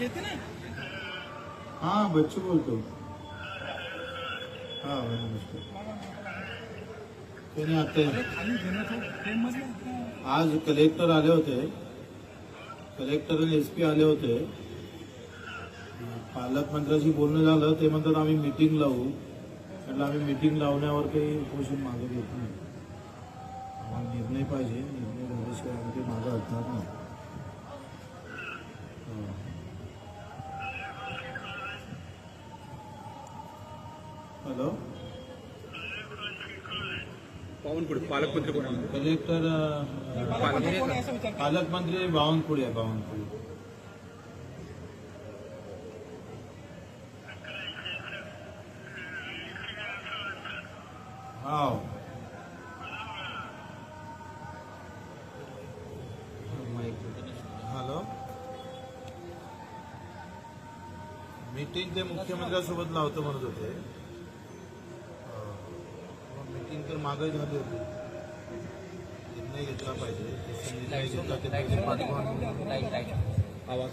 घेते ना हाँ बच्चू बोलतो. हाँ कोणी आता? आज कलेक्टर आले होते. कलेक्टर आणि एस पी आले होते. पालकमंत्र्याशी बोलणं झालं ते म्हणतात आम्ही मिटिंग लावू. म्हटलं आम्ही मिटिंग लावण्यावर काही उपोषण मागे घेत नाही. आम्हाला निर्णय पाहिजे निर्णय झाल्याशिवाय आम्ही ते मागं हटणार नाही. हॅलो. पावनकुळे पालकमंत्री कोण आहे? कलेक्टर अं, पालकमंत्री बावनकुळे आहे बावनकुळे. हा हॅलो. मीटिंग ते मुख्यमंत्र्यांसोबत लावतो म्हणत होते. मागे झाली होती. निर्णय घेतला पाहिजे. जसं निर्णय घेतला ते पहिले पाठवा आवाज.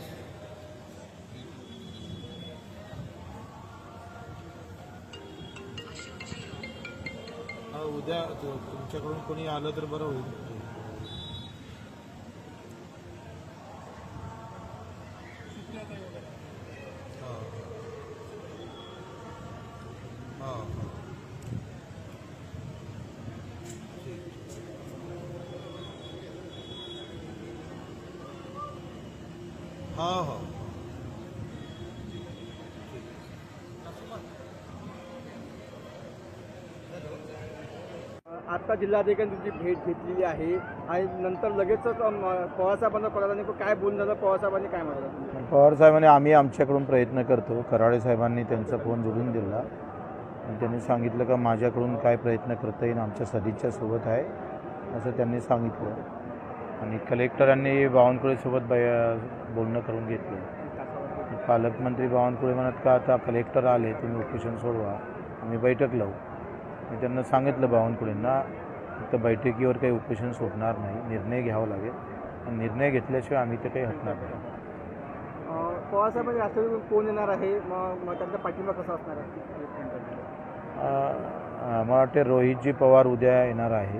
हा, उद्या तुमच्याकडून कोणी आलं तर बरं होईल. हा. हा, हा हा. आता जिल्हाधिकाऱ्यांची भेट घेतलेली आहे आणि नंतर लगेचच पवारसाहेबांना कळालं नाही काय बोलणं झालं पवारसाहेबांनी काय म्हटलं पवार साहेबांनी आम्ही आमच्याकडून प्रयत्न करतो. कराळे साहेबांनी त्यांचा फोन जोडून दिला. आणि त्यांनी सांगितलं का माझ्याकडून काय प्रयत्न करता येईल आमच्या सदिच्छा सोबत आहे असं त्यांनी सांगितलं. आणि कलेक्टरांनी बावनकुळेसोबत बै बोलणं करून घेतलं. पालकमंत्री बावनकुळे म्हणत का आता कलेक्टर आले तुम्ही उपोषण सोडवा. आम्ही बैठक लावू. मी त्यांना सांगितलं बावनकुळेंना फक्त बैठकीवर काही उपोषण सोडणार नाही. निर्णय घ्यावा लागेल. आणि निर्णय घेतल्याशिवाय आम्ही ते काही हटणार नाही. कोण येणार आहे? मग मग त्यांचा पाठिंबा कसा असणार आहे? अ, अ, मला वाटते रोहितजी पवार उद्या येणार आहे.